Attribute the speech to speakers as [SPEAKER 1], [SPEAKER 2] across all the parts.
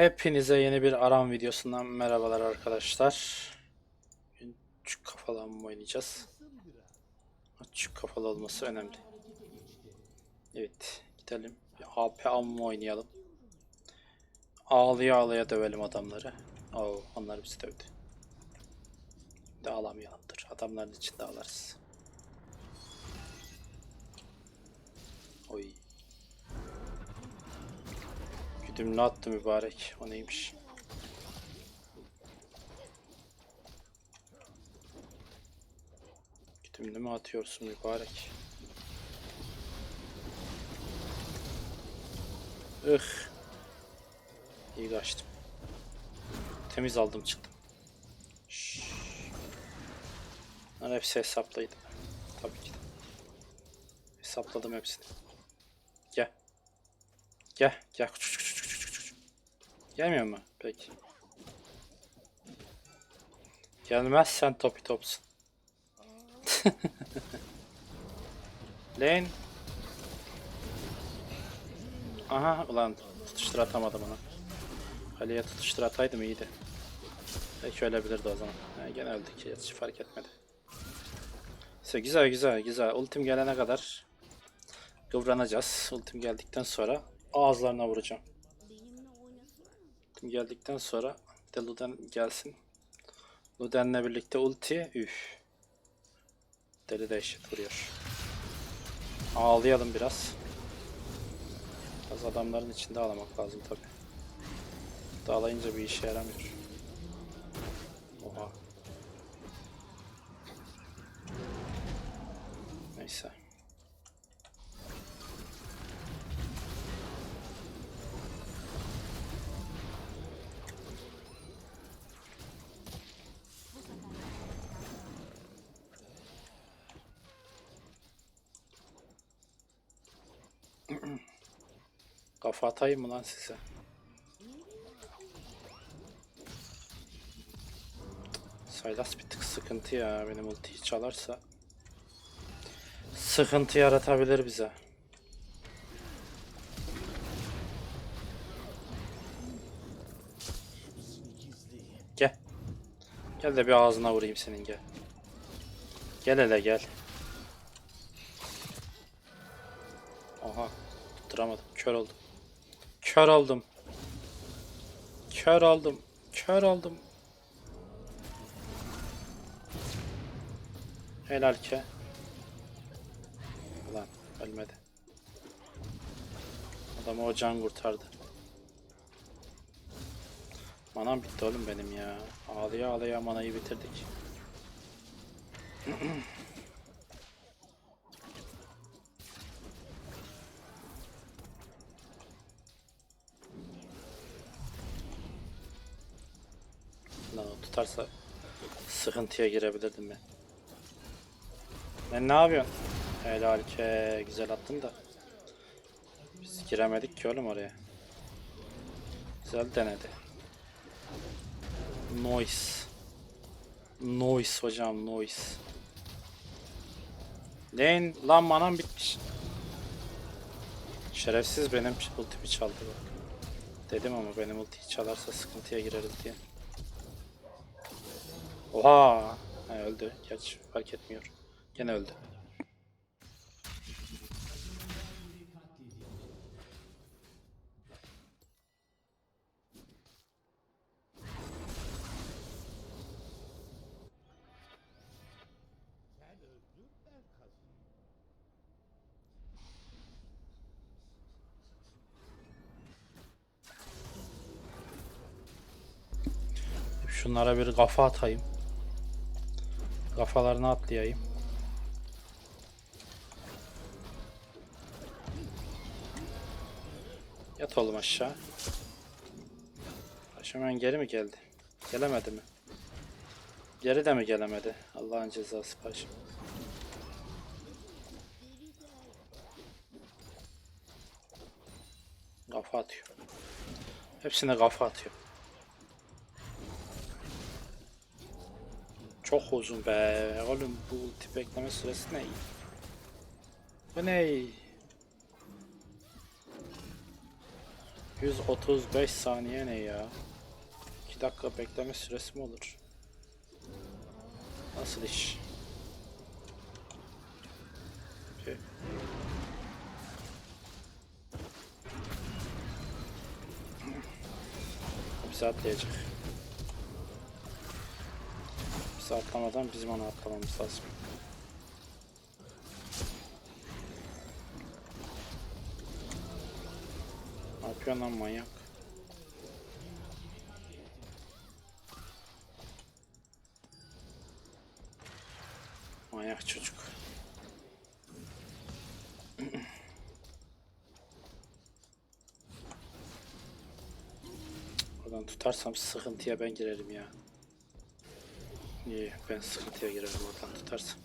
[SPEAKER 1] Hepinize yeni bir Aram videosundan merhabalar arkadaşlar. Küçük kafalı mı oynayacağız? Küçük kafalı olması önemli. Evet gidelim. Bir AP amma oynayalım. Ağlaya ağlaya dövelim adamları. Oo, onlar bizi dövdü. De ağlamayalım dur. Adamların içinde ağlarız. Oy. Güdümlü attı mübarek. O neymiş? Güdümlü mü atıyorsun mübarek? Ih. İyi kaçtım. Temiz aldım çıktım. Şşş. Bunlar hepsi hesaplıydı. Tabii ki de. Hesapladım hepsini. Gel. Gel. Gel. Küçük küçük küçük küçük küçük. Gelmiyor mu? Peki. Gelmezsen topi topsun. Lane. Aha ulan tutuştur atamadım onu. Kaleye tutuştur ataydım iyiydi. Belki ölebilirdi o zaman. Ha, gene öldük hiç fark etmedi. İşte güzel güzel güzel. Ultim gelene kadar kıvranacağız. Ultim geldikten sonra ağızlarına vuracağım. Ultim geldikten sonra de Luden gelsin. Luden'le birlikte ulti. Üf. Deli dehşet vuruyor. Ağlayalım biraz. Az adamların içinde ağlamak lazım tabi. Dağlayınca bir işe yaramıyor. Oha. Kafa atayım mı lan size? Saylas bir tık sıkıntı ya. Benim ultiyi çalarsa sıkıntı yaratabilir bize. Gel. Gel de bir ağzına vurayım senin gel. Gel hele gel. Tutturamadım. Kör oldum. Kör oldum. Kör oldum. Kör oldum. Helal ki. Ulan ölmedi. Adamı o can kurtardı. Manam bitti oğlum benim ya. Ağlaya ağlaya manayı bitirdik. Tutarsa sıkıntıya girebilirdim ben. Ben ne yapıyorsun? Helal ke güzel attın da. Biz giremedik ki oğlum oraya. Güzel denedi. Noise. Noise hocam noise. Lane lan manam bitmiş. Şerefsiz benim ultimi çaldı bak. Dedim ama benim ultiyi çalarsa sıkıntıya gireriz diye. Oha! Ha, öldü. Geç fark etmiyor. Gene öldü. Şunlara bir kafa atayım. Kafalarına atlayayım. Yat oğlum aşağı. Hemen geri mi geldi? Gelemedi mi? Geri de mi gelemedi? Allah'ın cezası paşam. Kafa atıyor. Hepsine kafa atıyor. Çok uzun be. Oğlum bu ulti bekleme süresi ne? Bu ne? 135 saniye ne ya? 2 dakika bekleme süresi mi olur? Nasıl iş? Okey. Bizi atlayacak. Bizi atlamadan bizim onu atlamamız lazım. Ne yapıyorsun lan manyak? Manyak çocuk. Oradan tutarsam sıkıntıya ben girerim ya. İyi ben sıkıntıya girerim oradan tutarsam.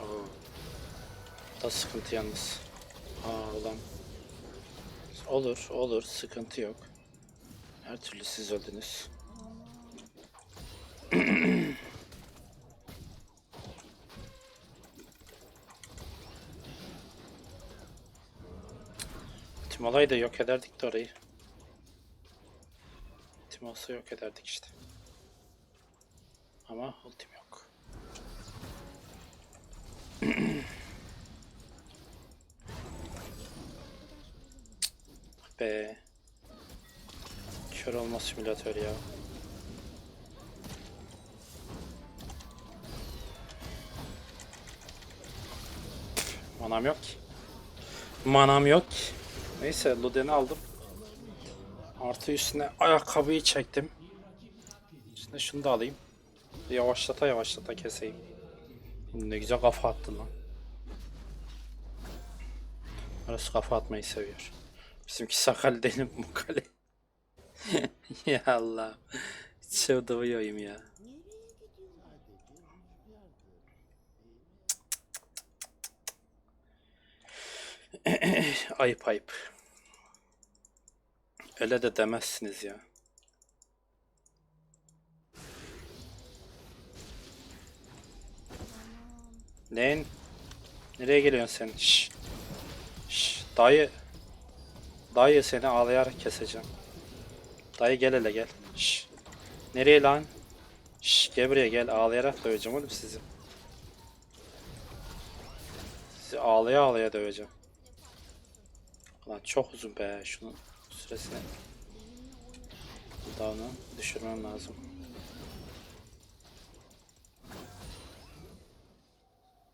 [SPEAKER 1] Oo. Da sıkıntı yalnız. Aa ulan. Olur olur sıkıntı yok. Her türlü siz öldünüz. Tüm olayı da yok ederdik de orayı. Tim olsa yok ederdik işte. Ama ultim yok. Be. Kör olma simülatör ya. Manam yok ki. Manam yok ki. Neyse Luden'i aldım. Artı üstüne ayakkabıyı çektim. Üstüne şunu da alayım. Yavaşlata yavaşlata keseyim. Ne güzel kafa attın lan. Orası kafa atmayı seviyor. Bizimki sakal değil bu kale. ya Allah. Çıldırıyorum ya. Ayıp ayıp. Öyle de demezsiniz ya. Nen? Nereye geliyorsun sen? Şş. Şş. Dayı. Dayı seni ağlayarak keseceğim. Dayı gel hele gel. Şş. Nereye lan? Şş, gel buraya gel ağlayarak döveceğim oğlum sizi. Sizi ağlaya ağlaya döveceğim. Lan çok uzun be şunun süresini. Onu düşürmem lazım.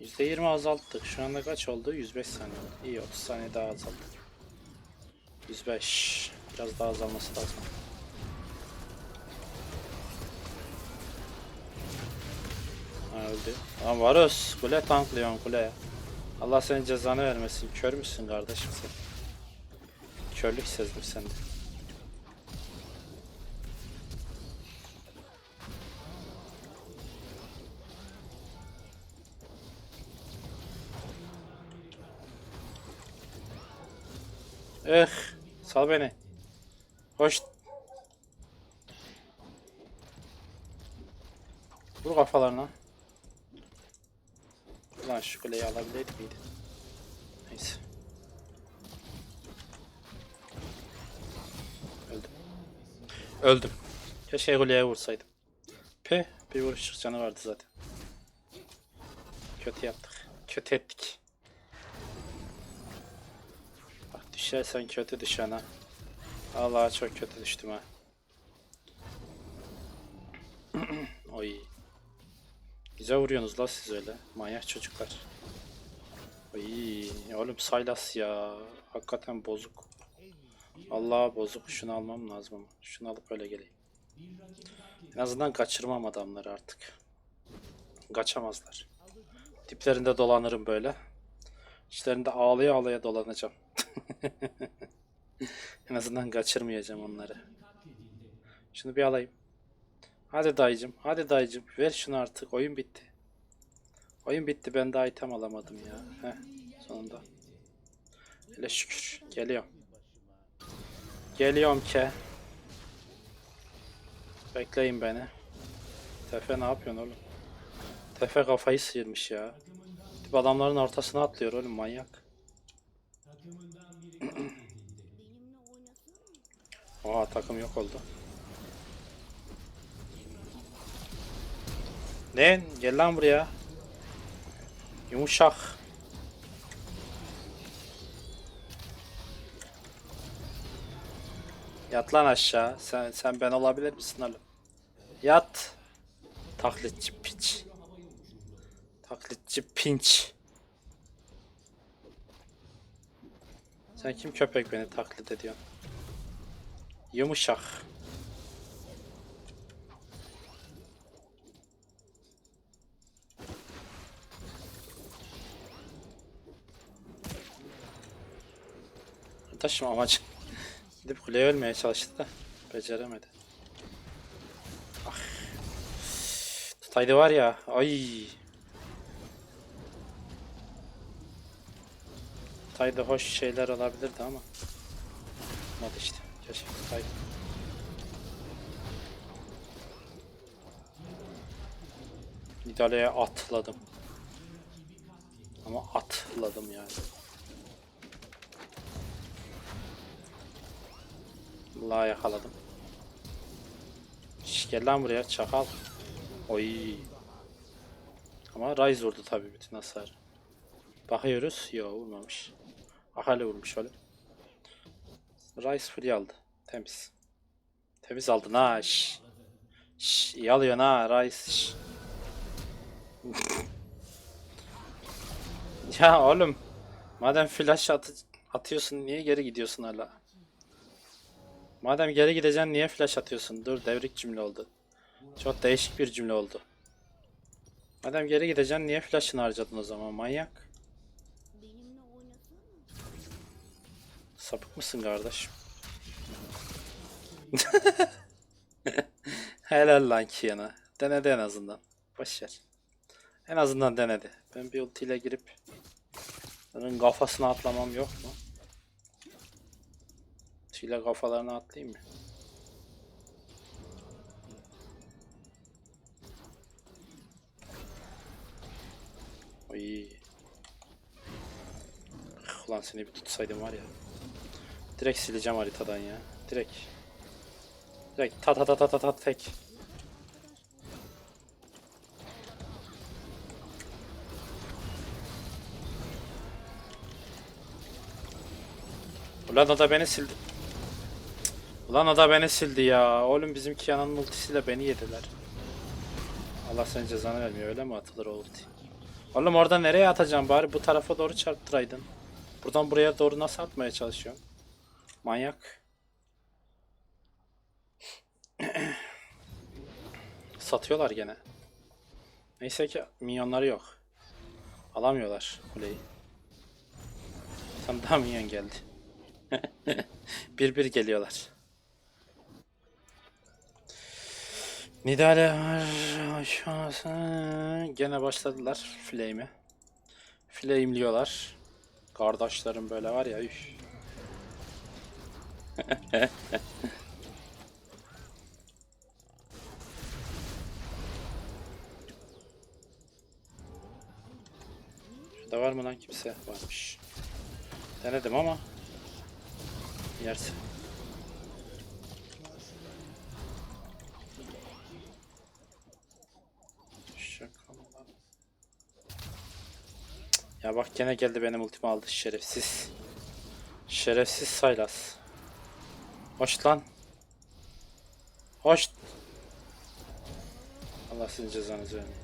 [SPEAKER 1] %20 azalttık. Şu anda kaç oldu? 105 saniye. İyi 30 saniye daha azalttık. 105. Biraz daha azalması lazım. Ha, öldü. Lan Varus. Kule tanklıyorsun kule. Allah senin cezanı vermesin. Kör müsün kardeşim sen? Körlük sezdim sende. Eh, sal beni. Hoş. Vur kafalarına. Ulan şu kuleyi alabilirdik miydi? Neyse. Öldüm. Keşke kuleye vursaydım. Pe, bir vuruş canı vardı zaten. Kötü yaptık. Kötü ettik. Bak düşersen kötü düşen ha. Allah çok kötü düştüm ha. Oy. Güzel vuruyorsunuz la siz öyle. Manyak çocuklar. Oy, oğlum Saylas ya. Hakikaten bozuk. Allah bozuk. Şunu almam lazım ama. Şunu alıp öyle geleyim. En azından kaçırmam adamları artık. Kaçamazlar. Diplerinde dolanırım böyle. İçlerinde ağlaya ağlaya dolanacağım. en azından kaçırmayacağım onları. Şunu bir alayım. Hadi dayıcım, hadi dayıcım. Ver şunu artık. Oyun bitti. Oyun bitti. Ben daha item alamadım ya. Heh, sonunda. Hele şükür. Geliyorum. Geliyorum ke. Bekleyin beni. Tefe ne yapıyorsun oğlum? Tefe kafayı sıyırmış ya. Tip adamların ortasına atlıyor oğlum manyak. Oha takım yok oldu. Ne? Gel lan buraya. Yumuşak. Yat lan aşağı. Sen sen ben olabilir misin oğlum? Yat. Taklitçi piç. Taklitçi pinç. Sen kim köpek beni taklit ediyorsun? Yumuşak. Taşım amacı. Gidip kuleye ölmeye çalıştı da beceremedi. Ah. Tutaydı var ya. Ay. Tutaydı hoş şeyler olabilirdi ama. Olmadı işte. Keşke tutaydı. Nidale'ye atladım. Ama atladım yani. Allah yakaladım. Şş, gel lan buraya çakal. Oy. Ama Ryze vurdu tabi bütün hasar. Bakıyoruz. Yo vurmamış. Akali vurmuş oğlum. Ryze free aldı. Temiz. Temiz aldın ha. Şş. Şş, iyi alıyorsun ha Ryze. Şş. ya oğlum. Madem flash at atıyorsun niye geri gidiyorsun hala? Madem geri gideceksin niye flash atıyorsun? Dur devrik cümle oldu. Çok değişik bir cümle oldu. Madem geri gideceksin niye flash'ını harcadın o zaman manyak? Sapık mısın kardeş? Helal lan Kiana. Denedi en azından. Başar. En azından denedi. Ben bir ultiyle girip onun kafasına atlamam yok mu? Ultiyle kafalarına atlayayım mı? Oy. Ulan seni bir tutsaydım var ya. Direkt sileceğim haritadan ya. Direkt. Direkt ta ta ta ta ta ta tek. Ulan o da beni sildi. Ulan o da beni sildi ya. Oğlum bizim Kiana'nın ultisiyle beni yediler. Allah senin cezanı vermiyor öyle mi atılır o ulti? Oğlum orada nereye atacağım bari bu tarafa doğru çarptıraydın. Buradan buraya doğru nasıl atmaya çalışıyorsun? Manyak. Satıyorlar gene. Neyse ki minyonları yok. Alamıyorlar kuleyi. Tam daha minyon geldi. bir bir geliyorlar. Nidale var aşağısı. Gene başladılar flame'e. Flame'liyorlar. Kardeşlerim böyle var ya üf. Şurada var mı lan kimse? Varmış. Denedim ama yerse. Şaka mı lan? Cık, Ya bak gene geldi benim ultimi aldı şerefsiz. Şerefsiz Saylas. Hoş lan. Hoş. Allah sizin cezanızı vermeyin.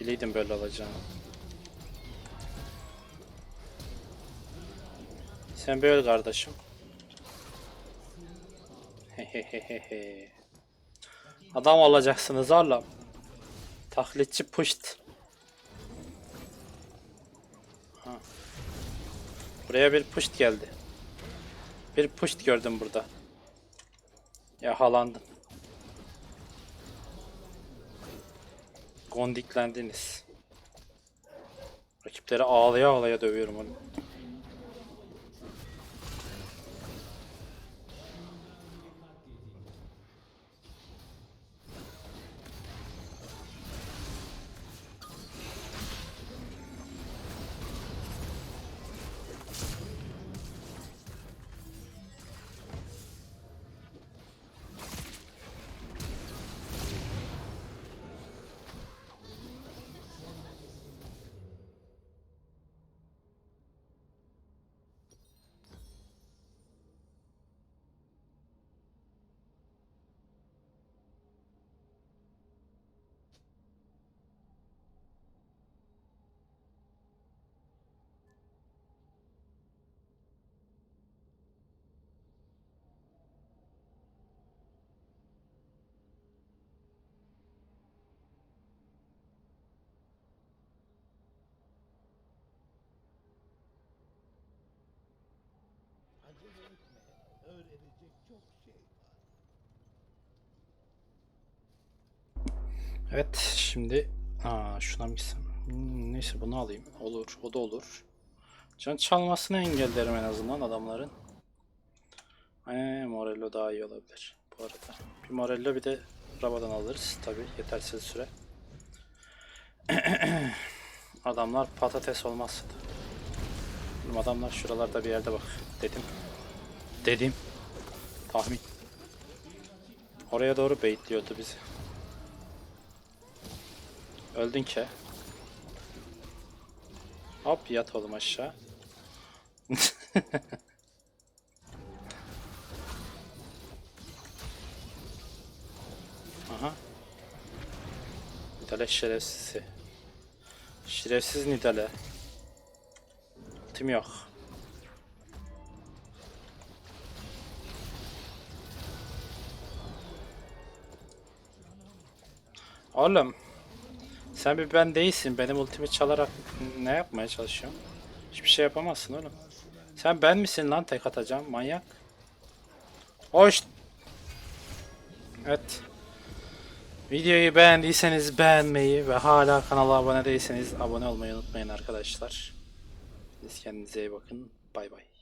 [SPEAKER 1] Bileydim böyle olacağını. Sen böyle kardeşim. Hehehehe. Adam olacaksınız oğlum. Taklitçi puşt. Buraya bir puşt geldi. Bir puşt gördüm burada. Yakalandın. Gondiklendiniz. Rakipleri ağlaya ağlaya dövüyorum onu. Evet şimdi Aa, şuna mı gitsem? Hmm, neyse bunu alayım. Olur. O da olur. Can çalmasını engellerim en azından adamların. Ee, Morello daha iyi olabilir bu arada. Bir Morello bir de Raba'dan alırız tabi yetersiz süre. Adamlar patates olmazsa da. Oğlum adamlar şuralarda bir yerde bak. Dedim. Dedim. Tahmin. Oraya doğru baitliyordu bizi. Öldün ki. Hop yat oğlum aşağı. Aha. Nidale şerefsizi. Şerefsiz Nidale. Tim yok. Oğlum. Sen bir ben değilsin. Benim ultimi çalarak ne yapmaya çalışıyorsun? Hiçbir şey yapamazsın oğlum. Sen ben misin lan tek atacağım manyak? Hoş. Evet. Videoyu beğendiyseniz beğenmeyi ve hala kanala abone değilseniz abone olmayı unutmayın arkadaşlar. Siz kendinize iyi bakın. Bay bay.